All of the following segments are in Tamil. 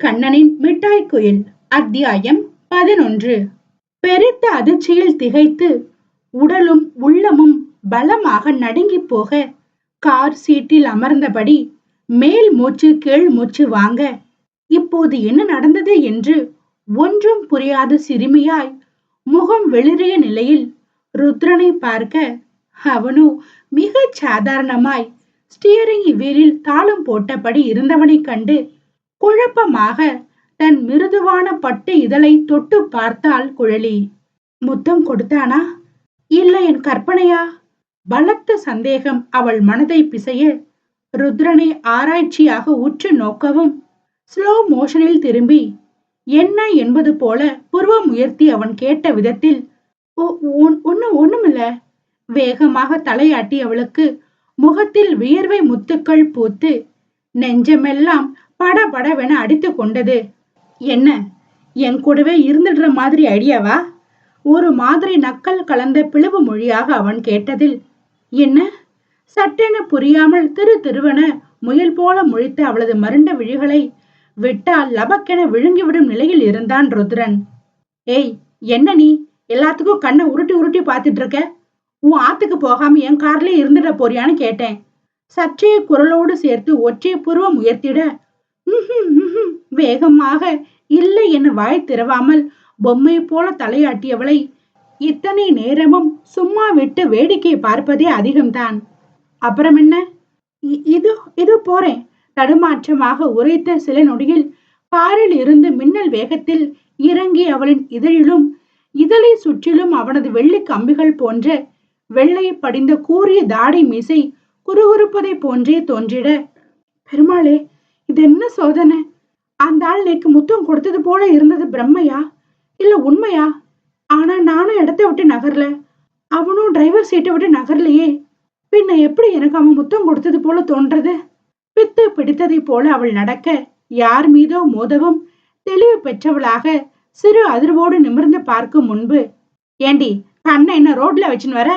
கண்ணனின் மிட்டாய் குயில் அத்தியாயம் பதினொன்று. பெருத்த அதிர்ச்சியில் திகைத்து உடலும் உள்ளமும் பலமாக நடுங்கி போக கார் சீட்டில் அமர்ந்தபடி மேல் மூச்சு கீழ் மூச்சு வாங்க இப்போது என்ன நடந்தது என்று ஒன்றும் புரியாத சிறுமியாய் முகம் வெளிறிய நிலையில் ருத்ரனை பார்க்க அவனோ மிகச் சாதாரணமாய் ஸ்டியரிங் வீலில் தாளம் போட்டபடி இருந்தவனைக் கண்டு குழப்பமாக தன் மிருதுவான பட்டு இதழை தொட்டு பார்த்தாள் குழலி. முத்தம் கொடுத்தானா? இல்லை என் கற்பனையா பலத்த சந்தேகம் அவள் மனதை பிசைய ருத்ரனை ஆராய்ச்சியாக உற்று நோக்கவும். ஸ்லோ மோஷனில் திரும்பி என்ன என்பது போல புருவம் உயர்த்தி அவன் கேட்ட விதத்தில் ஒன்னு ஒண்ணுமில்ல வேகமாக தலையாட்டி அவளுக்கு முகத்தில் வியர்வை முத்துக்கள் பூத்து நெஞ்சமெல்லாம் படபடவென அடித்து கொண்டது. என்ன? என் கூடவே இருந்துடுற மாதிரி ஐடியாவா? ஒரு மாதிரி நக்கல் கலந்த பிளவு மொழியாக அவன் கேட்டதில் என்ன? சட்டென புரியாமல் திரு திருவன முயல் போல முழித்த அவளது மருண்ட விழிகளை விட்டால் லபக்கென விழுங்கிவிடும் நிலையில் இருந்தான் ருத்ரன். ஏய் என்ன நீ? எல்லாத்துக்கும் கண்ணை உருட்டி உருட்டி பார்த்துட்டு இருக்க உன் ஆத்துக்கு போகாம என் கார்லயே இருந்துட போறியான்னு கேட்டேன். சற்றே குரலோடு சேர்த்து ஒற்றை புருவம் உயர்த்திட வேகமாக இல்லை என வாய் திறவாமல் பொம்மை போல தலையாட்டியவளை இத்தனை நேரமும் சும்மா விட்டு வேடிக்கை பார்ப்பதே அதிகம்தான். அப்புறம் என்ன? இது இது போறேன். தடுமாற்றமாக உரைத்த சில நொடியில் காரில் இருந்து மின்னல் வேகத்தில் இறங்கி அவளின் இதழிலும் இதழை சுற்றிலும் அவனது வெள்ளி கம்பிகள் போன்ற வெள்ளை படிந்த கூறிய தாடி மீசை குறுகுறுப்பதை போன்றே தோன்றிட பெருமாளே இது என்ன சோதனை? அந்த ஆள் நேக்கு முத்தம் கொடுத்தது போல இருந்தது பிரம்மையா? இல்ல உண்மையா? ஆனா நானும் இடத்த விட்டு நகர்ல. அவனும் டிரைவர் சீட்டை விட்டு நகர்லையே. பின்ன எப்படி எனக்கு அவன் முத்தம் கொடுத்தது போல தோன்றது? பித்து பிடித்ததை போல அவள் நடக்க யார் மீதோ மோதவும் தெளிவு பெற்றவளாக சிறு அதிர்வோடு நிமிர்ந்து பார்க்கும் முன்பு ஏண்டி கண்ணை என்ன ரோட்ல வச்சுன்னு வர?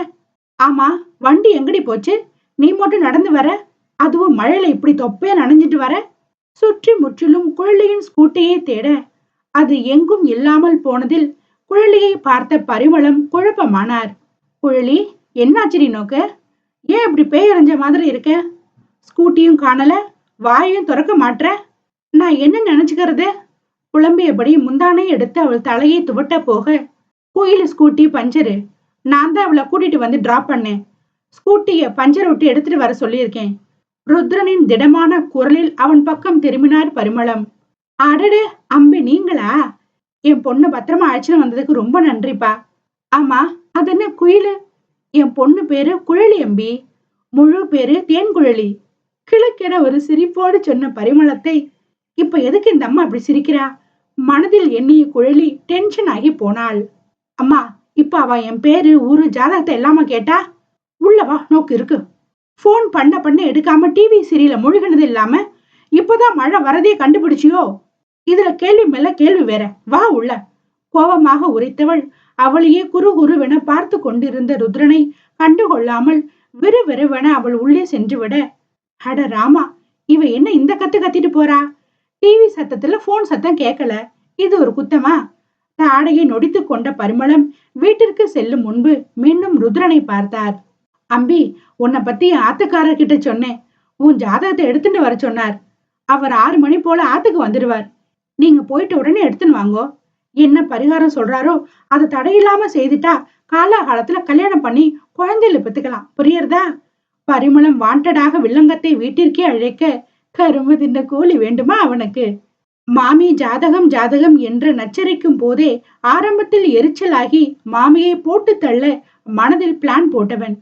ஆமா வண்டி எங்கடி போச்சு? நீ மட்டும் நடந்து வர? அதுவும் மழையில இப்படி தொப்பையா நனைஞ்சிட்டு வர? சுற்றி முற்றிலும் குழலியின் ஸ்கூட்டியை தேட அது எங்கும் இல்லாமல் போனதில் குழலியை பார்த்த பரிமளம் குழப்பமானார். குழலி என்னாச்சிரி நோக்க? ஏன் இப்படி பேயறிஞ்ச மாதிரி இருக்க? ஸ்கூட்டியும் காணல வாயையும் திறக்க மாட்ற? நான் என்ன நினைச்சுக்கிறது? புலம்பியபடி முந்தானை எடுத்து அவள் தலையை துவட்ட போக கோயில் ஸ்கூட்டி பஞ்சரு. நான் தான் அவளை கூட்டிட்டு வந்து டிராப் பண்ணேன். ஸ்கூட்டியை பஞ்சர் விட்டு எடுத்துட்டு வர சொல்லியிருக்கேன். ருத்ரனின் திடமான குரலில் அவன் பக்கம் திரும்பினார் பரிமளம். அடடே அம்பி நீங்களா? என் பொண்ணு பத்திரமா அழைச்சின்னு வந்ததுக்கு ரொம்ப நன்றிப்பா. ஆமா அது என்ன குயிலு? என் பொண்ணு பேரு குழலி அம்பி. முழு பேரு தேன் குழலி. ஒரு சிரிப்போடு சொன்ன பரிமளத்தை இப்ப எதுக்கு இந்த அம்மா அப்படி சிரிக்கிறா? மனதில் எண்ணிய குழலி டென்ஷன் ஆகி போனாள். அம்மா இப்ப அவ என் பேரு ஊரு ஜாதகத்தை எல்லாம கேட்டா? உள்ளவா நோக்கு இருக்கு. ஃபோன் பண்ண பண்ண எடுக்காம டிவி சீரியல முழுகினது இல்லாம இப்பதான் மழை வரதே கண்டுபிடிச்சியோ? இதுல கேள்வி மேல கேள்வி வேற. வா உள்ள. கோபமாக உரைத்தவள் அவளையே குறு குருவென பார்த்து கொண்டிருந்த ருத்ரனை கண்டுகொள்ளாமல் விறுவிறுவென அவள் உள்ளே சென்று விட அட ராமா இவ என்ன இந்த கத்து கத்திட்டு போறா? டிவி சத்தத்துல போன் சத்தம் கேட்கல. இது ஒரு குத்தமா? தாடையை நொடித்து கொண்ட பரிமளம் வீட்டிற்கு செல்லும் முன்பு மீண்டும் ருத்ரனை பார்த்தார். அம்பி உன்னை பத்தி ஆத்துக்காரர் கிட்ட சொன்னேன். உன் ஜாதகத்தை எடுத்துட்டு வர சொன்னார். அவர் ஆறு மணி போல ஆத்துக்கு வந்துடுவார். நீங்க போயிட்டு உடனே எடுத்துன்னு வாங்கோ. என்ன பரிகாரம் சொல்றாரோ அதை தடையில்லாம செய்துட்டா காலாகாலத்துல கல்யாணம் பண்ணி குழந்தையில பெத்துக்கலாம். புரியறதா? பரிமளம் வாண்டடாக வில்லங்கத்தை வீட்டிற்கே அழைக்க கரும்பு தின்ன கூலி வேண்டுமா அவனுக்கு? மாமி ஜாதகம் ஜாதகம் என்று நச்சரிக்கும் போதே ஆரம்பத்தில் எரிச்சலாகி மாமியை போட்டு தள்ள மனதில் பிளான் போட்டவன்.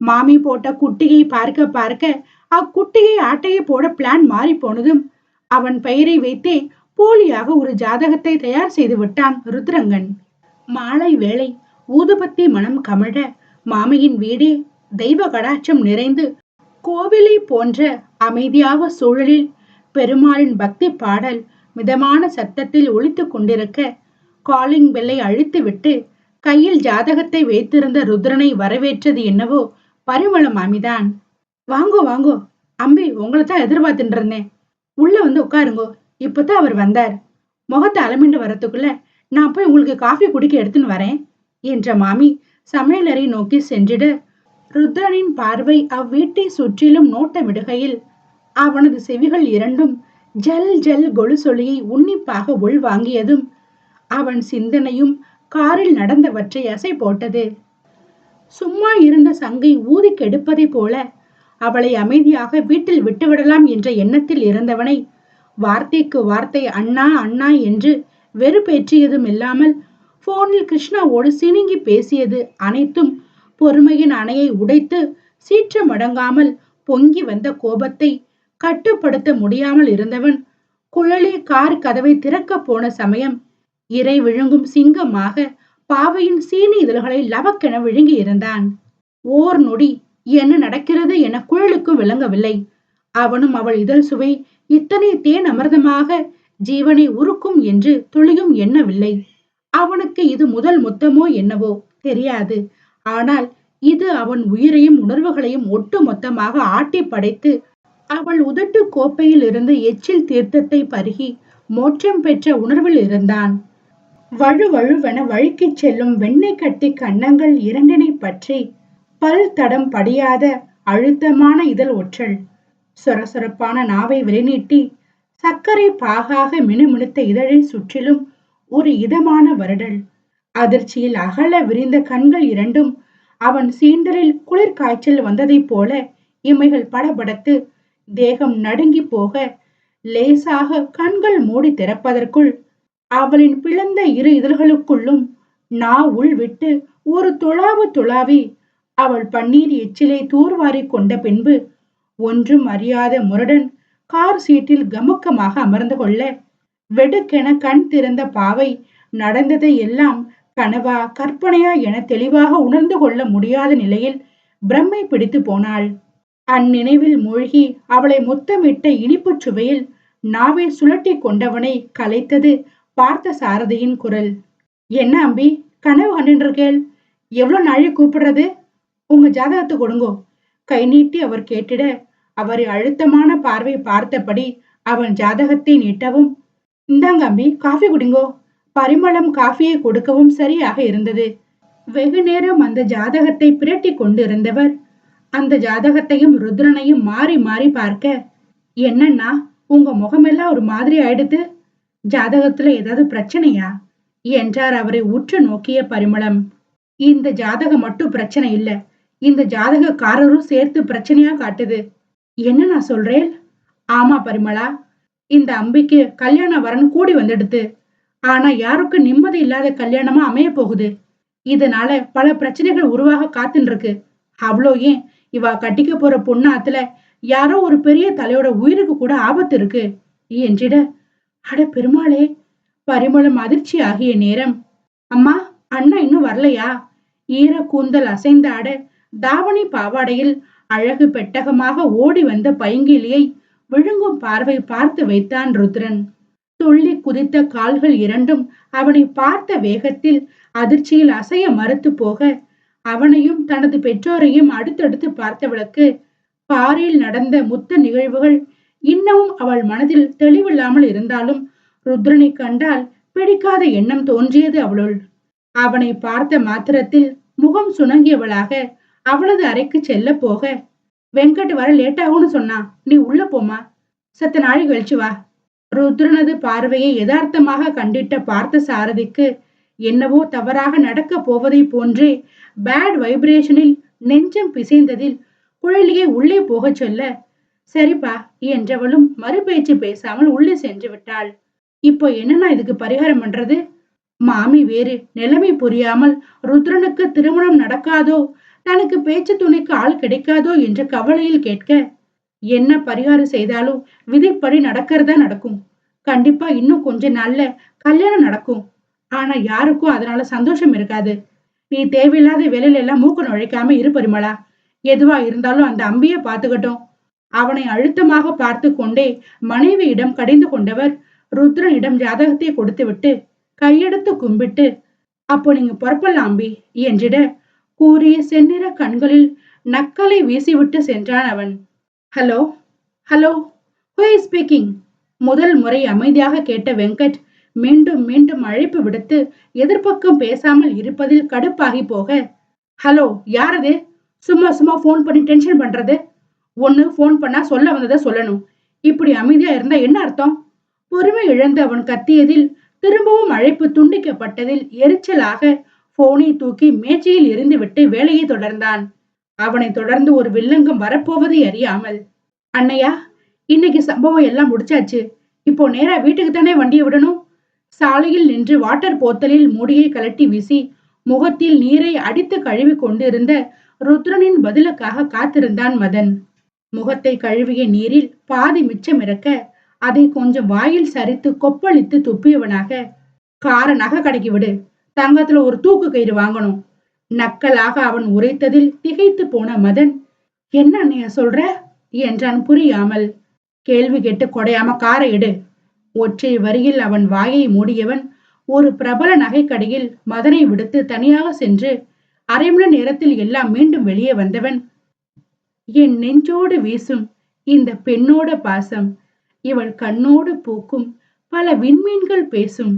மாமி போட்ட குட்டியை பார்க்க பார்க்க அக்குட்டியை ஆட்டையை போட பிளான் மாறி போனதும் அவன் பெயரை வைத்தே போலியாக ஒரு ஜாதகத்தை தயார் செய்து விட்டான் ருத்ரங்கன். மாலை வேளை ஊதுபத்தி மனம் கமழ மாமியின் வீடே தெய்வ கடாட்சம் நிறைந்து கோவிலை போன்ற அமைதியாக சூழலில் பெருமாளின் பக்தி பாடல் மிதமான சத்தத்தில் ஒழித்து கொண்டிருக்க காலிங் பெல்லை அழித்துவிட்டு கையில் ஜாதகத்தை வைத்திருந்த ருத்ரனை வரவேற்றது என்னவோ பரிமள மாமிதான் வாங்கோ வாங்கோ. அம்பி உங்களை தான் எதிர்பார்த்துட்டு இருந்தேன் உள்ள வந்து உட்காருங்கோ. இப்பதான் அவர் வந்தார். முகத்தை அலமிண்டு வரத்துக்குள்ள நான் போய் உங்களுக்கு காஃபி குடிக்க எடுத்துன்னு வரேன் என்ற மாமி சமையலறை நோக்கி சென்றிட. ருத்ரனின் பார்வை அவ்வீட்டை சுற்றிலும் நோட்ட விடுகையில் அவனது செவிகள் இரண்டும் ஜல் ஜல் கொலுசொலியை உன்னிப்பாக உள்வாங்கியதும் அவன் சிந்தனையும் காரில் நடந்தவற்றை அசை போட்டது சும்மா இருந்த சங்கை ஊதி கெடுப்பதைப் போல அவளை அமைதியாக வீட்டில் விட்டுவிடலாம் என்ற எண்ணத்தில் இருந்தவனை வார்த்தைக்கு வார்த்தை அண்ணா அண்ணா என்று வெறுப்பேற்றியதும் இல்லாமல் போனில் கிருஷ்ணாவோடு சினுங்கி பேசியது அனைத்தும் பொறுமையின் அணையை உடைத்து சீற்றமடங்காமல் பொங்கி வந்த கோபத்தை கட்டுப்படுத்த முடியாமல் இருந்தவன் குழலி கார் கதவை திறக்க போன சமயம் இறை விழுங்கும் சிங்கமாக பாவையின் சீனி இதழ்களை லவக்கென விழுங்கி இருந்தான். ஓர் நொடி என்ன நடக்கிறது என குழலுக்கு விளங்கவில்லை. அவனும் அவள் இதழ் சுவை இத்தனை தேன் அமிர்தமாக ஜீவனை உருக்கும் என்று துளியும் எண்ணவில்லை. அவனுக்கு இது முதல் முத்தமோ என்னவோ தெரியாது. ஆனால் இது அவன் உயிரையும் உணர்வுகளையும் ஒட்டு மொத்தமாக ஆட்டி படைத்து அவள் உதட்டு கோப்பையில் இருந்து எச்சில் தீர்த்தத்தை பருகி மோட்சம் பெற்ற உணர்வில் இருந்தான். வழுவழுவென வழுக்கிச் செல்லும் வெண்ணெய் கட்டி கன்னங்கள் இரண்டினை பற்றி பல் தடம் படியாத அழுத்தமான இதழ் ஒற்றல். சொரசொரப்பான நாவை விரைநீட்டி சர்க்கரை பாகாக மினுமினுத்த இதழை சுற்றிலும் ஒரு இதமான வருடல். அதிர்ச்சியில் அகல விரிந்த கண்கள் இரண்டும் அவன் சீண்டலில் குளிர் காய்ச்சல் வந்ததைப் போல இமைகள் படபடத்து தேகம் நடுங்கி போக லேசாக கண்கள் மூடி திறப்பதற்குள் அவளின் பிளந்த இரு இதழ்களுக்குள்ளும் நா உள் விட்டு ஒரு துளாவு துளாவி அவள் பன்னீர் எச்சிலை தூர்வாரி கொண்ட பின்பு ஒன்றும் அறியாத முரடன் கார் சீட்டில் கமுக்கமாக அமர்ந்து கொள்ள வெடுக்கென கண் திறந்த பாவை நடந்ததை எல்லாம் கனவா கற்பனையா என தெளிவாக உணர்ந்து கொள்ள முடியாத நிலையில் பிரம்மை பிடித்து போனாள். அந்நினைவில் மூழ்கி அவளை முத்தமிட்ட இனிப்புச் சுவையில் நாவை சுழட்டி கொண்டவனை கலைத்தது பார்த்த சாரதியின் குரல். என்ன அம்பி? கனவு கண்டுருக்கேள் எவ்வளோ நாழி கூப்பிடுறது? உங்க ஜாதகத்தை கொடுங்கோ கை நீட்டி அவர் கேட்டிட அவரை அழுத்தமான பார்வை பார்த்தபடி அவன் ஜாதகத்தை நீட்டவும் இந்தாங்க அம்பி காஃபி குடிங்கோ. பரிமளம் காஃபியை கொடுக்கவும் சரியாக இருந்தது. வெகு நேரம் அந்த ஜாதகத்தை பிரட்டி கொண்டிருந்தவர். அந்த ஜாதகத்தையும் ருத்ரனையும் மாறி மாறி பார்க்க என்னன்னா உங்க முகமெல்லாம் ஒரு மாதிரி ஆயிடுத்து. ஜாதகத்துல ஏதாவது பிரச்சனையா? என்றார் அவரை உற்று நோக்கிய பரிமளம். இந்த ஜாதகம் மட்டும் பிரச்சனை இல்ல. இந்த ஜாதகக்காரரும் சேர்த்து பிரச்சனையா காட்டுது. என்ன நான் சொல்றேன்? ஆமா பரிமளா. இந்த அம்பிக்கு கல்யாண வரன் கூடி வந்துடுது. ஆனா யாருக்கும் நிம்மதி இல்லாத கல்யாணமா அமைய போகுது. இதனால பல பிரச்சனைகள் உருவாக காத்துன்னு இருக்கு அவ்வளோ ஏன்? இவா கட்டிக்க போற பொண்ணாத்துல யாரோ ஒரு பெரிய தலையோட உயிருக்கு கூட ஆபத்து இருக்கு. என்றிட அட பெருமாளே பரிமளம் அதிர்ச்சி ஆகிய நேரம். அம்மா அண்ணா இன்னும் வரலையா? ஈர கூந்தல் அசைந்த அட தாவணி பாவாடையில் அழகு பெட்டகமாக ஓடி வந்த பைங்கிலியை விழுங்கும் பார்வை பார்த்து வைத்தான் ருத்ரன். துள்ளி குதித்த கால்கள் இரண்டும் அவனை பார்த்த வேகத்தில் அதிர்ச்சியில் அசைய மறுத்து போக அவனையும் தனது பெற்றோரையும் அடுத்தடுத்து பார்த்தவளுக்கு பாரில் நடந்த முத்த நிகழ்வுகள் இன்னமும் அவள் மனதில் தெளிவில்லாமல் இருந்தாலும் ருத்ரனை கண்டால் பிடிக்காத எண்ணம் தோன்றியது அவளுள். அவனை பார்த்த மாத்திரத்தில் முகம் சுணங்கியவளாக அவளது அறைக்கு செல்ல போக வெங்கட் வர லேட்டாகும்னு சொன்னா நீ உள்ள போமா சத்த நாளை கழிச்சு வா. ருத்ரனது பார்வையை யதார்த்தமாக கண்டிட்ட பார்த்த சாரதிக்கு என்னவோ தவறாக நடக்க போவதை போன்றே பேட் வைப்ரேஷனில் நெஞ்சம் பிசைந்ததில் குழலியை உள்ளே போகச் சொல்ல சரிப்பா என்றவளும் மறுபேச்சு பேசாமல் உள்ளே சென்று விட்டாள். இப்போ என்னன்னா இதுக்கு பரிகாரம் பண்றது? மாமி வேறு நிலைமை புரியாமல் ருத்ரனுக்கு திருமணம் நடக்காதோ தனக்கு பேச்சு துணைக்கு ஆள் கிடைக்காதோ என்ற கவலையில் கேட்க என்ன பரிகாரம் செய்தாலும் விதிப்படி நடக்கிறதா நடக்கும். கண்டிப்பா இன்னும் கொஞ்ச நாள்ல கல்யாணம் நடக்கும். ஆனா யாருக்கும் அதனால சந்தோஷம் இருக்காது. நீ தேவையில்லாத வேலையில எல்லாம் மூக்க நுழைக்காம இரு பரிமளா. எதுவா இருந்தாலும் அந்த அம்பிய பாத்துக்கட்டும் அவனை அழுத்தமாக பார்த்து கொண்டே மனைவியிடம் கடிந்து கொண்டவர் ருத்ரனிடம் ஜாதகத்தை கொடுத்துவிட்டு கையெடுத்து கும்பிட்டு அப்போ நீங்க புறப்படலாம் என்றிட கூறிய செந்நிற கண்களில் நக்கலை வீசிவிட்டு சென்றான் அவன். Hello hello who is speaking முதல் முறை அமைதியாக கேட்ட வெங்கட் மீண்டும் மீண்டும் அழைப்பு விடுத்து எதிர்ப்பக்கம் பேசாமல் இருப்பதில் கடுப்பாகி போக ஹலோ யாரது? சும்மா சும்மா ஃபோன் பண்ணி டென்ஷன் பண்றது? ஒன்னு ஃபோன் பண்ணா சொல்ல வந்ததை சொல்லணும். இப்படி அமைதியா இருந்தா என்ன அர்த்தம்? பொறுமை இழந்து அவன் கத்தியதில் திரும்பவும் அழைப்பு துண்டிக்கப்பட்டதில் எரிச்சலாக போனை தூக்கி மேஜையில் எரிந்துவிட்டு வேலையை தொடர்ந்தான். அவனை தொடர்ந்து ஒரு வில்லங்கம் வரப்போவதை அறியாமல் அண்ணையா இன்னைக்கு சம்பவம் எல்லாம் முடிச்சாச்சு. இப்போ நேரா வீட்டுக்கு தானே வண்டியை விடணும்? சாலையில் நின்று வாட்டர் போத்தலில் மூடியை கலட்டி வீசி முகத்தில் நீரை அடித்து கழுவி கொண்டிருந்த ருத்ரனின் பதிலுக்காக காத்திருந்தான் மதன். முகத்தை கழுவிய நீரில் பாதி மிச்சம் இறக்க அதை கொஞ்சம் வாயில் சரித்து கொப்பளித்து துப்பியவனாக கார நகை கடைக்கு விடு தங்கத்துல ஒரு தூக்கு கயிறு வாங்கணும். நக்கலாக அவன் உரைத்ததில் திகைத்து போன மதன் என்ன அண்ணைய சொல்ற? என்றான் புரியாமல். கேள்வி கேட்டு கொடையாம காரை எடு. ஒற்றை வரியில் அவன் வாயை மூடியவன் ஒரு பிரபல நகைக்கடையில் மதனை விடுத்து தனியாக சென்று அரை மணி நேரத்தில் எல்லாம் மீண்டும் வெளியே வந்தவன் என் நெஞ்சோடு வீசும் இந்த பெண்ணோட பாசம் இவள் கண்ணோடு பூக்கும் பல விண்மீன்கள் பேசும்.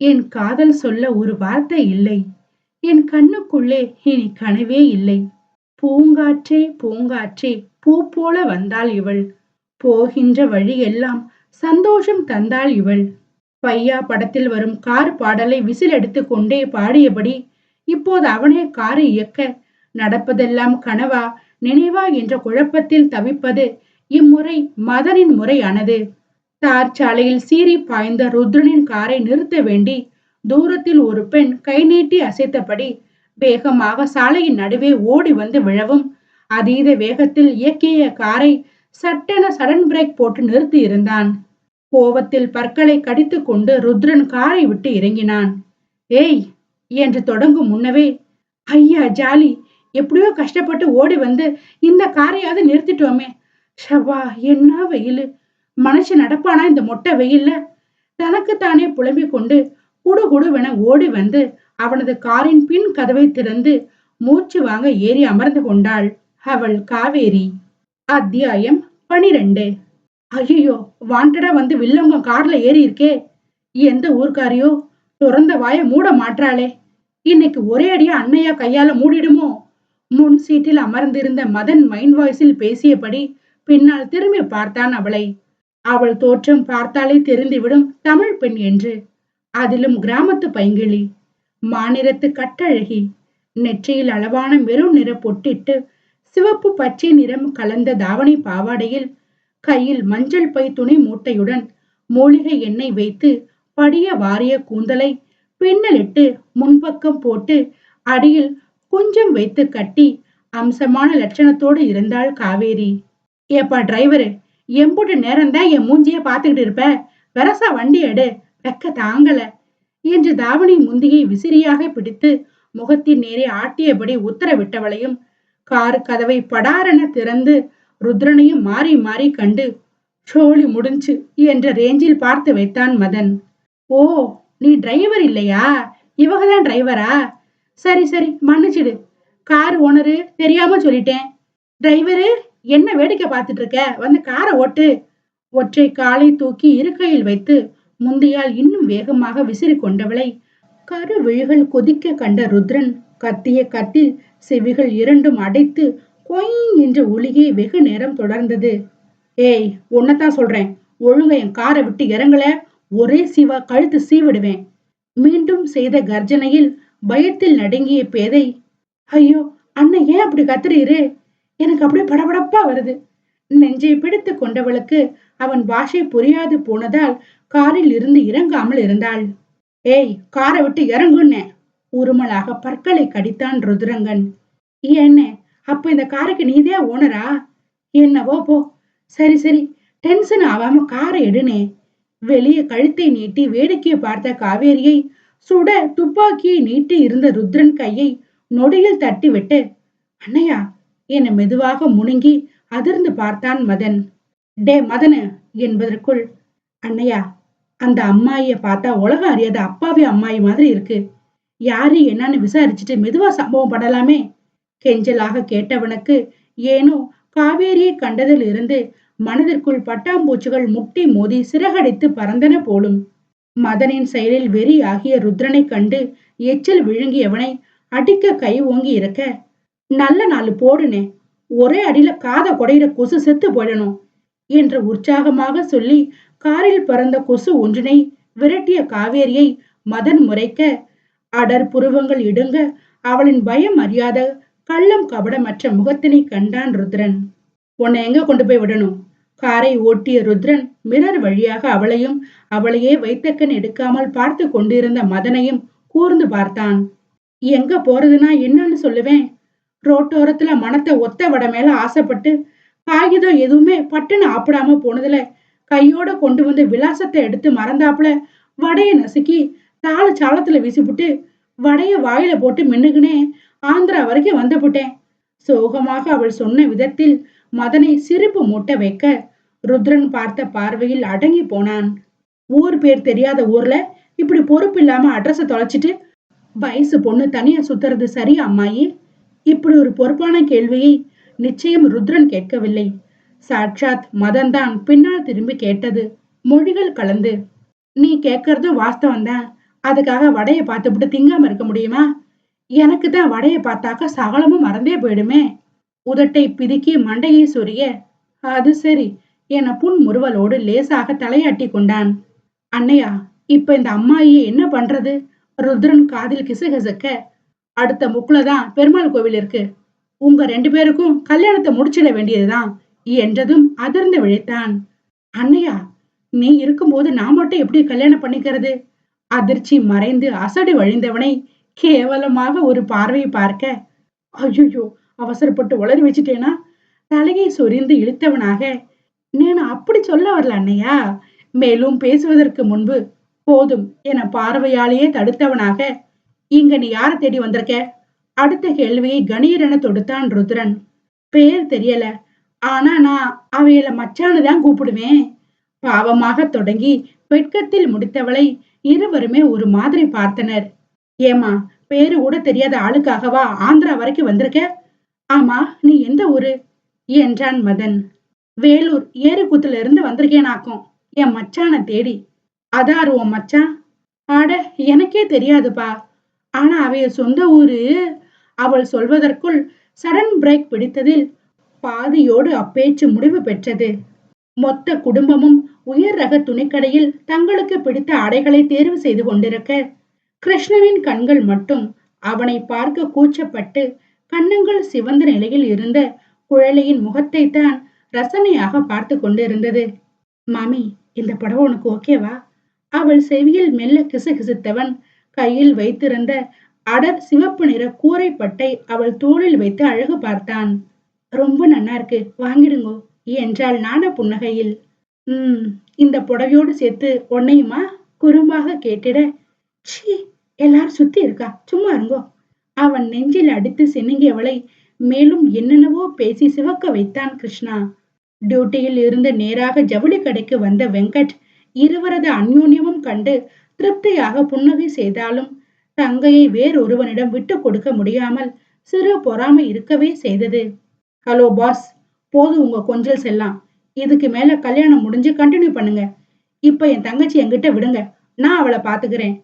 என் காதல் சொல்ல ஒரு வார்த்தை இல்லை. என் கண்ணுக்குள்ளே இனி கனவே இல்லை. பூங்காற்றே பூங்காற்றே பூ போல வந்தாள் இவள். போகின்ற வழியெல்லாம் சந்தோஷம் தந்தாள் இவள். பையா படத்தில் வரும் கார் பாடலை விசில் எடுத்து கொண்டே பாடியபடி இப்போது அவனே காரை இயக்க நடப்பதெல்லாம் கனவா? நினைவா என்ற குழப்பத்தில் தவிப்பது இம்முறை மதனின் முறையானது. தார் சாலையில் சீறி பாய்ந்த ருத்ரனின் காரை நிறுத்த வேண்டி தூரத்தில் ஒரு பெண் கை நீட்டி அசைத்தபடி வேகமாக சாலையின் நடுவே ஓடி வந்து விழவும் அதீத வேகத்தில் இயக்கிய காரை சட்டென சடன் பிரேக் போட்டு நிறுத்தி இருந்தான். கோவத்தில் பற்களை கடித்து கொண்டு ருத்ரன் காரை விட்டு இறங்கினான். ஏய்! என்று தொடங்கும் முன்னவே ஐயா ஜாலி! எப்படியோ கஷ்டப்பட்டு ஓடி வந்து இந்த காரையாவது நிறுத்திட்டோமே. ஷவா என்ன வெயில். மனுஷன் நடப்பானா இந்த மொட்டை வெயில்ல? தனக்குத்தானே புலம்பிக் கொண்டு குடு குடுவென ஓடி வந்து அவனது காரின் பின் கதவை திறந்து மூச்சு வாங்க ஏறி அமர்ந்து கொண்டாள் அவள் காவேரி. அத்தியாயம் பனிரெண்டு. ஐயோ வாண்டடா வந்து வில்லங்க கார்ல ஏறி இருக்கே எந்த ஊர்க்காரியோ? துறந்த வாய மூட மாற்றாளே இன்னைக்கு ஒரே அடியா அன்னையா கையால மூடிடுமோ? முன் சீட்டில் அமர்ந்திருந்த மதன் மைண்ட் வாய்ஸில் பேசியபடி பின்னால் திரும்பி பார்த்தான் அவளை. அவள் தோற்றம் பார்த்தாலே தெரிந்துவிடும் தமிழ் பெண் என்று. அதிலும் கிராமத்து பைங்கிளி மாநிலத்து கட்டழகி நெற்றியில் அளவான மெரும் நிற பொட்டிட்டு சிவப்பு பச்சை நிறம் கலந்த தாவணி பாவாடையில் கையில் மஞ்சள் பை துணி மூட்டையுடன் மூலிகை எண்ணெய் வைத்து படிய வாரிய கூந்தலை பின்னலிட்டு முன்பக்கம் போட்டு அடியில் குஞ்சம் வைத்து கட்டி அம்சமான லட்சணத்தோடு இருந்தாள் காவேரி. ஏப்பா டிரைவரு எம்புட்டு நேரம் தான் என் மூஞ்சிய பாத்துக்கிட்டு இருப்ப? வெரசா வண்டி எடு வெக்க தாங்கல. என்று தாவணி முந்தியை விசிறியாக பிடித்து முகத்தின் நேரே ஆட்டியபடி உத்தரவிட்டவளையும் கார் கதவை படாரென திறந்து ருத்ரனையும் மாறி மாறி கண்டு ஷோலி முடிஞ்சு என்ற ரேஞ்சில் பார்த்து வைத்தான் மதன். ஓ நீ டிரைவர் இல்லையா? இவகதான் டிரைவரா? சரி சரி மன்னிச்சிடு. கார் ஓனரு தெரியாம சொல்லிட்டேன். டிரைவரு என்ன வேடிக்கை பார்த்துட்டு இருக்க? வந்து காரை ஓட்டு. ஒற்றை காலை தூக்கி இருக்கையில் வைத்து முந்தையால் இன்னும் வேகமாக விசிறி கொண்டவளை கரு விழிகள் கொதிக்க கண்ட ருத்ரன் கத்திய கத்தில் செவிகள் இரண்டும் அடைத்து கொய் என்ற ஒளியே வெகு நேரம் தொடர்ந்தது. ஏய் உன்னதான் சொல்றேன். ஒழுங்க என் காரை விட்டு இறங்கல. ஒரே சிவா கழுத்து சீவிடுவேன். மீண்டும் செய்த கர்ஜனையில் பயத்தில் நடுங்கிய பேதை ஐயோ அண்ணன் ஏன் அப்படி கத்துறீரு? எனக்கு அப்படியே படபடப்பா வருது. நெஞ்சை பிடித்து கொண்டவளுக்கு அவன் பாஷை புரியாது போனதால் காரில் இருந்து இறங்காமல் இருந்தாள். ஏய் காரை விட்டு இறங்குன்னே உருமலாக பற்களை கடித்தான் ருத்ரங்கன். என்ன அப்ப இந்த காருக்கு நீதே ஓனரா? என்னவோ போ. சரி சரி டென்ஷன் ஆகாம காரை எடுனே வெளியே கழுத்தை நீட்டி வேடிக்கையை பார்த்த காவேரியை சுட துப்பாக்கியை நீட்டி இருந்த ருத்ரன் கையை நொடியில் தட்டிவிட்டு அண்ணையா என மெதுவாக முணுங்கி அதிர்ந்து பார்த்தான் மதன். டே மதனு என்பதற்குள் அண்ணையா அந்த அம்மாயிய பார்த்தா உலகம் அறியாத அப்பாவி அம்மாயி மாதிரி இருக்கு. யாரு என்னன்னு விசாரிச்சுட்டு மெதுவா சம்பவம் படலாமே கெஞ்சலாக கேட்டவனுக்கு ஏனோ காவேரியை கண்டதில் இருந்து மனதிற்குள் பட்டாம்பூச்சிகள் முட்டி மோதி சிறகடித்து பறந்தன போலும். மதனின் செயலில் வெறியாகிய ருத்ரனை கண்டு எச்சில் விழுங்கியவனை அடிக்க கை ஓங்கி இருக்க நல்ல நாள் போடுனே ஒரே அடியில காத கொடையிற கொசு செத்து போயிடணும் என்று உற்சாகமாக சொல்லி காரில் பறந்த கொசு ஒன்றினை விரட்டிய காவேரியை மதன் முறைக்க அடர் புருவங்கள் இடுங்க அவளின் பயம் அறியாத கள்ளம் கபடமற்ற முகத்தினை கண்டான் ருத்ரன். உன்னை எங்க கொண்டு போய் விடணும்? காரை ஓட்டிய ருத்ரன் மிரர் வழியாக அவளையும் அவளையே வைத்தக்கன் எடுக்காமல் பார்த்து கொண்டிருந்த மதனையும் கூர்ந்து பார்த்தான். எங்க போறதுன்னா என்னன்னு சொல்லுவேன். ரோட்டோரத்துல மனத்தை ஒத்த வட மேல ஆசைப்பட்டு காகிதம் எதுவுமே பட்டுன்னு ஆப்பிடாம போனதுல கையோட கொண்டு வந்து விலாசத்தை எடுத்து மறந்தாப்புல வடைய நசுக்கி தாள சாலத்துல வீசிப்புட்டு வடைய வாயில போட்டு மின்னுகுனே ஆந்திரா வரைக்கும் வந்துபுட்டேன் சோகமாக அவள் சொன்ன விதத்தில் மதனை சிரிப்பு மூட்ட வைக்க ருத்ரன் பார்த்த பார்வையில் அடங்கி போனான். ஊர் பேர் தெரியாத ஊர்ல இப்படி பொறுப்பு இல்லாம அட்ரஸ தொலைச்சிட்டு வயசு பொண்ணு தனியா சுத்துறது சரி அம்மாயி? இப்படி ஒரு பொறுப்பான கேள்வியை நிச்சயம் ருத்ரன் கேட்கவில்லை. சாட்சாத் மதன்தான் பின்னால் திரும்பி கேட்டது. மொழிகள் கலந்து நீ கேட்கறதும் வாஸ்தவம் தான். அதுக்காக வடைய பார்த்துவிட்டு திங்காம இருக்க முடியுமா? எனக்கு தான் வடைய பார்த்தாக்க சகலமும் மறந்தே போயிடுமே. உதட்டை பிதுக்கி மண்டையை சொரிய அது சரி என புன்முறுவலோடு லேசாக தலையாட்டி கொண்டான். அன்னையா இப்ப இந்த அம்மாயி என்ன பண்றது? ருத்ரன் காதில் கிசுகிசுக்க அடுத்த முக்குல தான் பெருமாள் கோவில் இருக்கு. உங்க ரெண்டு பேருக்கும் கல்யாணத்தை முடிச்சிட வேண்டியதுதான் என்றதும் அதிர்ந்து விழித்தான். அன்னையா நீ இருக்கும்போது நான் மட்டும் எப்படி கல்யாணம் பண்ணிக்கிறது? அதிர்ச்சி மறைந்து அசடு வழிந்தவனை கேவலமாக ஒரு பார்வை பார்க்க ஐயோ அவசரப்பட்டு உளறி வச்சுட்டேனா? தலையை சொரிந்து இழுத்தவனாக நான் அப்படி சொல்ல வரல அண்ணையா மேலும் பேசுவதற்கு முன்பு போதும் என பார்வையாலேயே தடுத்தவனாக இங்க நீ யார தேடி வந்திருக்க? அடுத்த கேள்வியை கணீரென தொடுத்தான் ருத்ரன். பேர் தெரியல. ஆனா நான் அவையில மச்சானு தான் கூப்பிடுவேன். பாவமாக தொடங்கி வெட்கத்தில் முடித்தவளை இருவருமே ஒரு மாதிரி பார்த்தனர். ஏமா பேரு கூட தெரியாத ஆளுக்காகவா ஆந்திரா வரைக்கும் வந்திருக்க? ஆமா நீ எந்த ஊரு? என்றான் மதன். வேலூர் ஏறுகுத்துல இருந்து வந்திருக்கேனாக்கும் என் மச்சான தேடி. அதாரு உன் மச்சான் ஆட எனக்கே தெரியாதுப்பா. ஆனா அவைய சொந்த ஊரு. அவள் சொல்வதற்குள் சடன் பிரேக் பிடித்ததில் பாதியோடு அப்பேச்சு முடிவு பெற்றது. மொத்த குடும்பமும் உயர் ரக துணிக்கடையில் தங்களுக்கு பிடித்த ஆடைகளை தேர்வு செய்து கொண்டிருக்க கிருஷ்ணனின் கண்கள் மட்டும் அவனை பார்க்க கூச்சப்பட்டு கண்ணங்கள் சிவந்த நிலையில் இருந்த குழலையின் முகத்தை தான் ரசனையாக பார்த்து கொண்டிருந்தது. மாமி இந்த படம் உனக்கு ஓகேவா? அவள் செவியில் மெல்ல கிசுகிசுத்தவன் கையில் வைத்திருந்த அடர் சிவப்பு நிற கூரைப்பட்டை அவள் தோளில் வைத்து அழகு பார்த்தான். ரொம்ப நன்னா இருக்கு வாங்கிடுங்கோ. என்றாள் நாண புன்னகையில். உம் இந்த புடவையோடு சேர்த்து உன்னையுமா? குறும்பாக கேட்டிட. சி எல்லாரும் சுத்தி இருக்கா? சும்மா இருங்கோ. அவன் நெஞ்சில் அடித்து சினுங்கியவளை மேலும் என்னென்னவோ பேசி சிவக்க வைத்தான் கிருஷ்ணா. டியூட்டியில் இருந்து நேராக ஜவுளி கடைக்கு வந்த வெங்கட் இருவரது அந்யோன்யமும் கண்டு திருப்தியாக புன்னகை செய்தாலும் தங்கையை வேறொருவனிடம் விட்டு கொடுக்க முடியாமல் சிறு பொறாமை இருக்கவே செய்தது. Hello boss. போதும் உங்க கொஞ்சல் செல்லாம். இதுக்கு மேல கல்யாணம் முடிஞ்சு கண்டினியூ பண்ணுங்க. இப்ப என் தங்கச்சி என்கிட்ட விடுங்க. நான் அவளை பாத்துக்கிறேன்.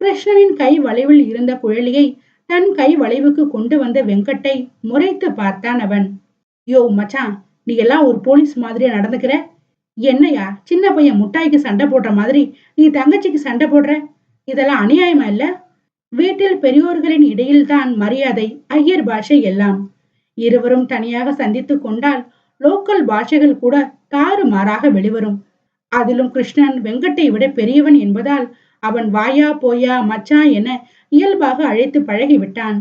கிருஷ்ணனின் கை வளைவில் இருந்த குழலியை தன் கை வளைவுக்கு கொண்டு வந்த வெங்கட்டை முறைத்து பார்த்தான் அவன். யோ மச்சான் நீ எல்லாம் ஒரு போலீஸ் மாதிரியா நடந்துக்கிற? என்னையா சின்ன பையன் முட்டாய்க்கு சண்டை போடுற மாதிரி நீ தங்கச்சிக்கு சண்டை போடுற? இதெல்லாம் அநியாயமா இல்ல? வீட்டில் பெரியோர்களின் இடையில் தான் மரியாதை ஐயர் பாஷை எல்லாம். இருவரும் தனியாக சந்தித்து கொண்டால் லோக்கல் பாஷைகள் கூட தாறுமாறாக வெளிவரும். அதிலும் கிருஷ்ணன் வெங்கட்டை விட பெரியவன் என்பதால் அவன் வாயா போயா மச்சான் என இயல்பாக அழைத்து பழகி விட்டான்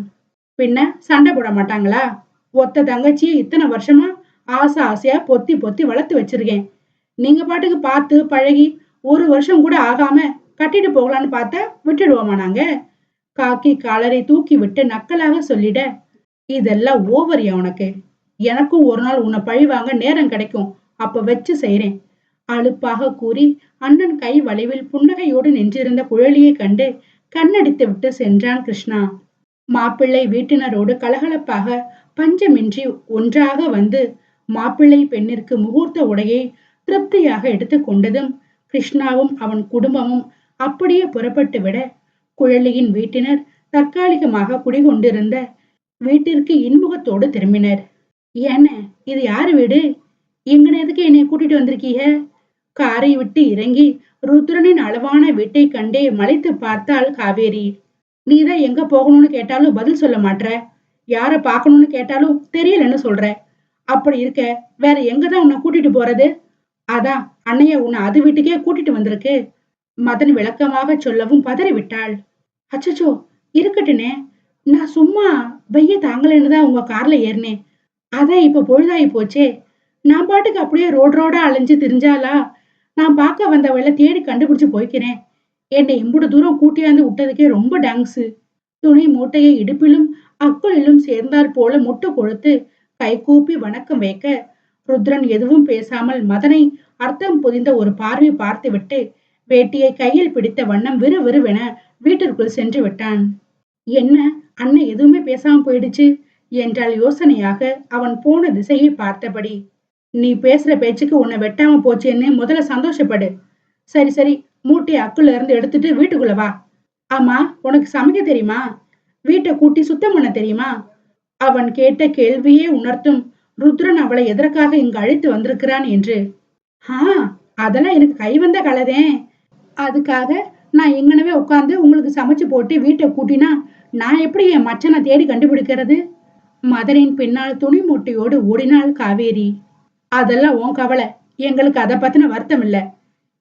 பின்ன சண்டை போட மாட்டாங்களா? ஒத்த தங்கச்சியை இத்தனை வருஷமா ஆசை ஆசையா பொத்தி பொத்தி வளர்த்து வச்சிருக்கேன். நீங்க பாட்டுக்கு பார்த்து பழகி ஒரு வருஷம் கூட ஆகாம கட்டிட்டு போகலான்னு பார்த்தா விட்டுடுவோமா நாங்க? காக்கி காலரை தூக்கி விட்டு நக்கலாக சொல்லிட இதெல்லாம் ஓவரியா உனக்கு. எனக்கும் ஒரு நாள் உன்னை பழி வாங்க நேரம் கிடைக்கும். அப்ப வச்சு செய்யறேன் அலுப்பாக கூறி அண்ணன் கை வளைவில் புன்னகையோடு நின்றிருந்த குழலியை கண்டு கண்ணடித்து விட்டு சென்றான் கிருஷ்ணா. மாப்பிள்ளை வீட்டினரோடு கலகலப்பாக பஞ்சமின்றி ஒன்றாக வந்து மாப்பிள்ளை பெண்ணிற்கு முகூர்த்த உடையை திருப்தியாக எடுத்துக்கொண்டதும் கிருஷ்ணாவும் அவன் குடும்பமும் அப்படியே புறப்பட்டு விட குழலியின் வீட்டினர் தற்காலிகமாக குடிகொண்டிருந்த வீட்டிற்கு இன்முகத்தோடு திரும்பினர். என்ன இது யாரு வீடு? இங்கன எதுக்கு என்னை கூட்டிட்டு வந்திருக்கீங்க? காரை விட்டு இறங்கி ருத்ரனின் அளவான வீட்டை கண்டே மலைத்து பார்த்தாள் காவேரி. நீதான் எங்க போகணும்னு கேட்டாலும் பதில் சொல்ல மாட்ற. யார பாக்கணும்னு கேட்டாலும் தெரியலன்னு சொல்ற. அப்படி இருக்க வேற எங்கதான் உன்னை கூட்டிட்டு போறது? அதான் அன்னைய உன்னை அது வீட்டுக்கே கூட்டிட்டு வந்திருக்கு. மதன் விளக்கமாக சொல்லவும் பதறி விட்டாள் அச்சச்சோ இருக்கட்டுனே நான் சும்மா வெய்ய தாங்கலன்னு தான் உங்க கார்ல ஏறினேன். அதான் இப்ப பொழுதாயி போச்சே. நான் பாட்டுக்கு அப்படியே ரோடு ரோடா அலைஞ்சு திரிஞ்சாலா நான் பார்க்க வந்தவளை தேடி கண்டுபிடிச்சு போய்க்கிறேன். என்னை இம்புடு தூரம் கூட்டியாந்து விட்டதுக்கே ரொம்ப டேங்க்ஸு துணி மூட்டையை இடுப்பிலும் அக்குளிலும் சேர்ந்தாற் போல முட்டு கொழுத்து கைகூப்பி வணக்கம் வைக்க. ருத்ரன் எதுவும் பேசாமல் மதனை அர்த்தம் புதிந்த ஒரு பார்வை பார்த்துவிட்டு வேட்டியை கையில் பிடித்த வண்ணம் விறுவிறுவென வீட்டிற்குள் சென்று விட்டான். என்ன? அண்ணன் எதுவுமே பேசாம போயிடுச்சு? என்றால் யோசனையாக அவன் போன திசையை பார்த்தபடி. நீ பேசுற பேச்சுக்கு உன்னை வெட்டாம போச்சேன்னு முதல்ல சந்தோஷப்படு. சரி சரி மூட்டை அக்குல இருந்து எடுத்துட்டு வீட்டுக்குள்ள வா. ஆமா உனக்கு சமைக்க தெரியுமா? வீட்டை கூட்டி சுத்தம் பண்ண தெரியுமா? அவன் கேட்ட கேள்வியே உணர்த்தும் ருத்ரன் அவளை எதற்காக இங்கு அழைத்து வந்திருக்கிறான் என்று. ஆ அதெல்லாம் எனக்கு கை வந்த கலதேன் அதுக்காக நான் எங்கனவே உட்காந்து உங்களுக்கு சமைச்சு போட்டு வீட்டை கூட்டினா நான் எப்படி என் மச்சனை தேடி கண்டுபிடிக்கிறது? மதரின் பின்னால் துணி மூட்டையோடு ஓடினாள் காவேரி. அதெல்லாம் உன் கவலை. எங்களுக்கு அதை பத்தின வருத்தம் இல்ல.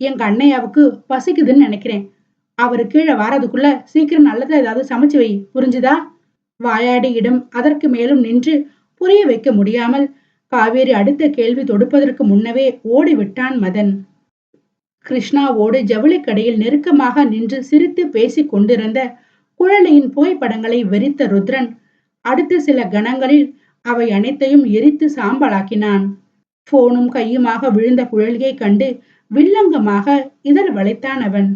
எங்க அண்ணையாவுக்கு பசிக்குதுன்னு நினைக்கிறேன். அவரு கீழே வாரதுக்குள்ள சீக்கிரம் நல்லதா ஏதாவது சமைச்சு வை. புரிஞ்சுதா? வாயாடியிடம் அதற்கு மேலும் நின்று புரிய வைக்க முடியாமல் காவேரி அடுத்த கேள்வி தொடுப்பதற்கு முன்னவே ஓடிவிட்டான் மதன். கிருஷ்ணாவோடு ஜவுளிக்கடையில் நெருக்கமாக நின்று சிரித்து பேசிக் கொண்டிருந்த குழலியின் புகைப்படங்களை வெறித்த ருத்ரன் அடுத்த சில கணங்களில் அவை அனைத்தையும் எரித்து சாம்பலாக்கினான். போனும் கையுமாக விழுந்த குழலியை கண்டு வில்லங்கமாக இதழ் வளைத்தான் அவன்.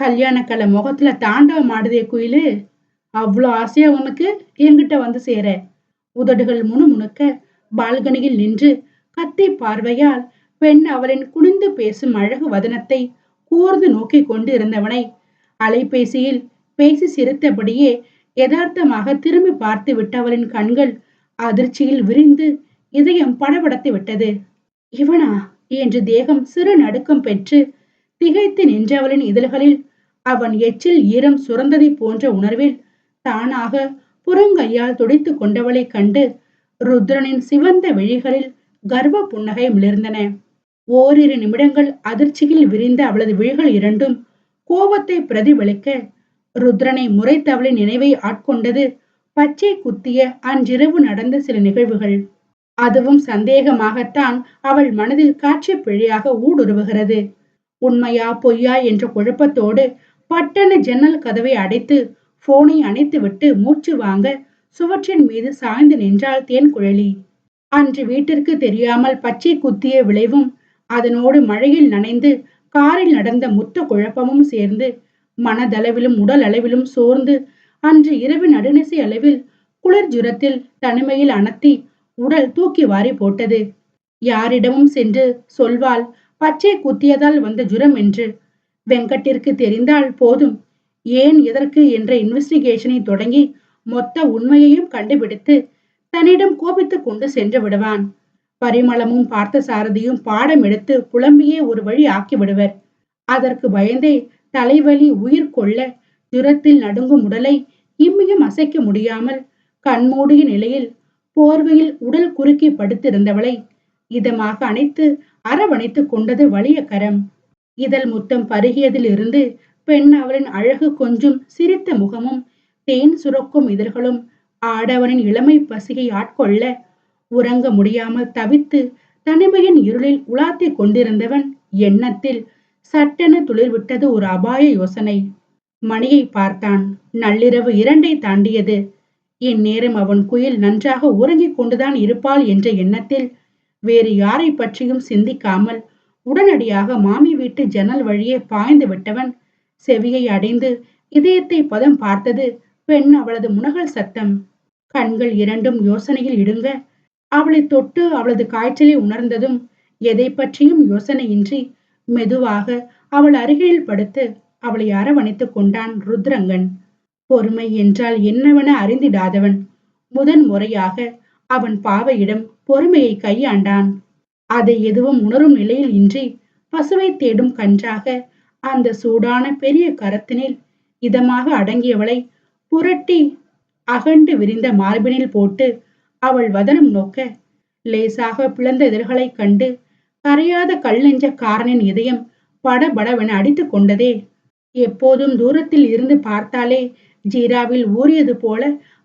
கல்யாணக்கலை முகத்துல தாண்டவம் ஆடுதே குயிலு. அவ்வளோ ஆசையா உனக்கு என்கிட்ட வந்து சேர. உதடுகள் முணுமுணுக்க பால்கனியில் நின்று கத்தி பார்வையால் பெண் அவளின் குனிந்து பேசும் அழகு வதனத்தை கூர்ந்து நோக்கி கொண்டு இருந்தவனை அலைபேசியில் பேசி சிரித்தபடியே யதார்த்தமாக திரும்பி பார்த்து விட்டவளின் கண்கள் அதிர்ச்சியில் விரிந்து இதயம் படபடத்து விட்டது. இவனா? என்று தேகம் சிறு நடுக்கம் பெற்று திகைத்து நின்றவளின் இதழ்களில் அவன் எச்சில் ஈரம் சுரந்ததை போன்ற உணர்வில் தானாக புறங்கையால் துடைத்து கொண்டவளைக் கண்டு ருத்ரனின் சிவந்த விழிகளில் கர்வ புன்னகை மிளிர்ந்தன. ஓரிரு நிமிடங்கள் அதிர்ச்சியில் விரிந்த அவளது விழிகள் இரண்டும் கோபத்தை பிரதிபலிக்க ருத்ரனை முறைத்தவளின் நினைவை ஆட்கொண்டது பச்சை குத்திய அன்றிரவு நடந்த சில நிகழ்வுகள். அதுவும் சந்தேகமாகத்தான் அவள் மனதில் காட்சி பிழையாக ஊடுருவுகிறது. உண்மையா பொய்யா என்ற குழப்பத்தோடு பட்டன ஜன்னல் கதவை அடைத்து போனை அணைத்துவிட்டு மூச்சு வாங்க சுவற்றின் மீது சாய்ந்து நின்றாள் தேன் குழலி அன்று வீட்டிற்கு தெரியாமல் பச்சை குத்திய விளைவும் அதனோடு மழையில் நனைந்து காரில் நடந்த முத்த குழப்பமும் சேர்ந்து மனதளவிலும் உடல் அளவிலும் சோர்ந்து அன்று இரவு நடுநிசை அளவில் குளிர் ஜுரத்தில் தனிமையில் அனத்தி உடல் தூக்கி வாரி போட்டது. யாரிடமும் சென்று சொல்வாள் பச்சை குத்தியதால் வந்த ஜுரம் என்று. வெங்கட்டிற்கு தெரிந்தால் போதும். ஏன் எதற்கு என்ற இன்வெஸ்டிகேஷனை தொடங்கி மொத்த உண்மையையும் கண்டுபிடித்து தன்னிடம் கோபித்துக் கொண்டு சென்று விடுவான். பரிமளமும் பார்த்த சாரதியும் பாடம் எடுத்து புலம்பியே ஒரு வழி ஆக்கி விடுவர். அதற்கு பயந்தே தலைவலி உயிர் கொள்ள ஜுரத்தில் நடுங்கும் உடலை இம்மியும் அசைக்க முடியாமல் கண்மூடிய நிலையில் போர்வையில் உடல் குறுக்கி படுத்திருந்தவளை இதமாக அணைத்து அரவணைத்துக் கொண்டது வலிய கரம். இதழ் முத்தம் பருகியதில் இருந்து பெண் அவளின் அழகு கொஞ்சம் சிரித்த முகமும் தேன் சுரக்கும் இதழ்களும் ஆடவனின் இளமை பசியை ஆட்கொள்ள உறங்க முடியாமல் தவித்து தனிமையின் இருளில் உலாத்தி கொண்டிருந்தவன் எண்ணத்தில் சட்டென துளிர்விட்டது ஒரு அபாய யோசனை. மணியை பார்த்தான். நள்ளிரவு இரண்டை தாண்டியது. இந்நேரம் அவன் குயில் நன்றாக உறங்கிக் கொண்டுதான் இருப்பாள் என்ற எண்ணத்தில் வேறு யாரை பற்றியும் சிந்திக்காமல் உடனடியாக மாமி வீட்டு ஜன்னல் வழியே பாய்ந்து விட்டவன் செவியை அடைந்து இதயத்தை பதம் பார்த்தது பெண் அவளது முனகல் சத்தம். கண்கள் இரண்டும் யோசனையில் இடுங்க. அவளை தொட்டு அவளது காய்ச்சலை உணர்ந்ததும் எதை பற்றியும் யோசனையின்றி மெதுவாக அவள் அருகில் படுத்து அவளை அரவணைத்துக் கொண்டான் ருத்ரங்கன். பொறுமை என்றால் என்னவென அறிந்திடாதவன்? முதன் முறையாக அவன் பாவையிடம் பொறுமையை கையாண்டான். அதை எதுவும் உணரும் நிலையில் இன்றி பசுவை தேடும் கன்றாக அந்த சூடான பெரிய கரத்தினில் இதமாக அடங்கியவளை புரட்டி அகண்டு விரிந்த மார்பினில் போட்டு அவள் வதனம் நோக்க லேசாக பிளந்த இதழ்களைக் கண்டு கரையாத கல் காரனின் இதயம் படபடவென அடித்து கொண்டதே. எப்போதும் தூரத்தில் இருந்து பார்த்தாலே ஜீராவில் ஊறியது போல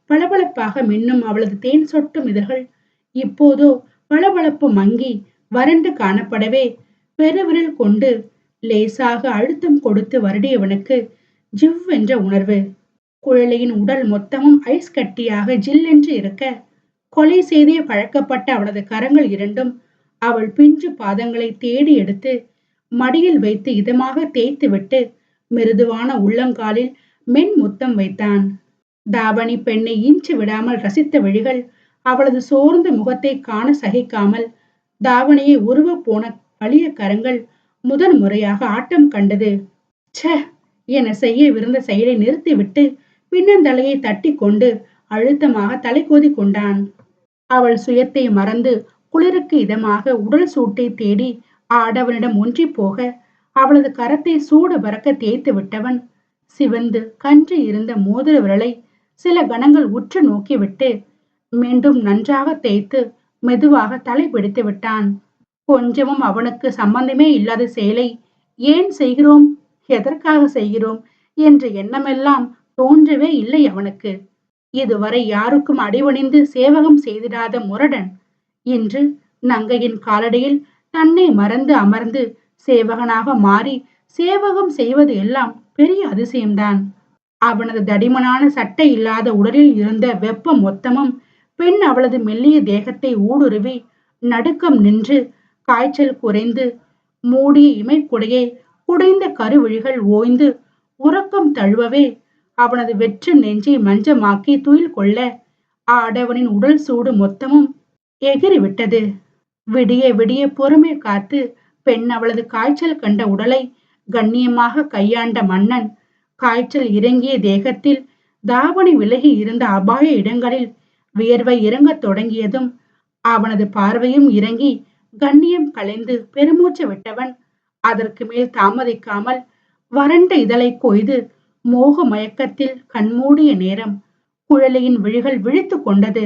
பளபளப்பாக மின்னும் அவளது தேன் சொட்டும் இதழ்கள் இப்போதோ பளபளப்பு மங்கி வறண்டு காணப்படவே பெருவிரல் கொண்டு லேசாக அழுத்தம் கொடுத்து வருடியவனுக்கு ஜிவ் என்ற உணர்வு. குழலையின் உடல் மொத்தமும் ஐஸ் கட்டியாக ஜில்லென்று இருக்க கொலை செய்தே பழக்கப்பட்ட அவளது கரங்கள் இரண்டும் அவள் பிஞ்சு பாதங்களை தேடி எடுத்து மடியில் வைத்து இதமாக தேய்த்துவிட்டு மிருதுவான உள்ளங்காலில் மென் முத்தம் வைத்தான். தாவணி பெண்ணை இன்று விடாமல் ரசித்த விழிகள் அவளது சோர்ந்த முகத்தை காண சகிக்காமல் தாவணியை உருவ போன வலிய கரங்கள் முதன் முறையாக ஆட்டம் கண்டது. ச்ச! என செய்யவிருந்த செயலை நிறுத்திவிட்டு பின்னந்தலையை தட்டி கொண்டு அழுத்தமாக தலை கோதி கொண்டான். அவள் சுயத்தை மறந்து குளிருக்கு இதமாக உடல் சூட்டை தேடி ஆடவனிடம் ஒன்றி போக அவளது கரத்தை சூடு பறக்க தேய்த்து விட்டவன் சிவந்து கன்று இருந்த மோதிர விரலை சில கணங்கள் உற்று நோக்கிவிட்டு மீண்டும் நன்றாக தேய்த்து மெதுவாக தலை பிடித்து விட்டான். கொஞ்சமும் அவனுக்கு சம்பந்தமே இல்லாத செயலை ஏன் செய்கிறோம்? எதற்காக செய்கிறோம்? என்ற எண்ணமெல்லாம் தோன்றவே இல்லை அவனுக்கு. இதுவரை யாருக்கும் அடிவணிந்து சேவகம் செய்திடாத முரடன் இன்று நங்கையின் காலடியில் தன்னை மறந்து அமர்ந்து சேவகனாக மாறி சேவகம் செய்வது எல்லாம் பெரிய அதிசயம்தான். அவனது தடிமனான சட்டை இல்லாத உடலில் இருந்த வெப்பம் மொத்தமும் பெண் அவளது மெல்லிய தேகத்தை ஊடுருவி நடுக்கம் நின்று காய்ச்சல் குறைந்து மூடிய இமைக்குடையை குடைந்த கருவிழிகள் ஓய்ந்து உறக்கம் தழுவவே அவனது வெற்று நெஞ்சை மஞ்சமாக்கி துயில் கொள்ள ஆடவனின் உடல் சூடு மொத்தமும் எகிறிவிட்டது விடிய விடிய பொறுமை காத்து பெண் அவளது காய்ச்சல் கண்ட உடலை கண்ணியமாக கையாண்ட மன்னன் காய்ச்சல் இறங்கிய தேகத்தில் தாவணி விலகி இருந்த அபாய இடங்களில் வியர்வை இறங்கத் தொடங்கியதும் அவனது பார்வையும் இறங்கி கண்ணியம் கலைந்து பெருமூச்சு விட்டவன் அதற்கு மேல் தாமதிக்காமல் வறண்ட இதழை கொய்து மோக மயக்கத்தில் கண்மூடிய நேரம் குழலியின் விழிகள் விழித்து கொண்டது.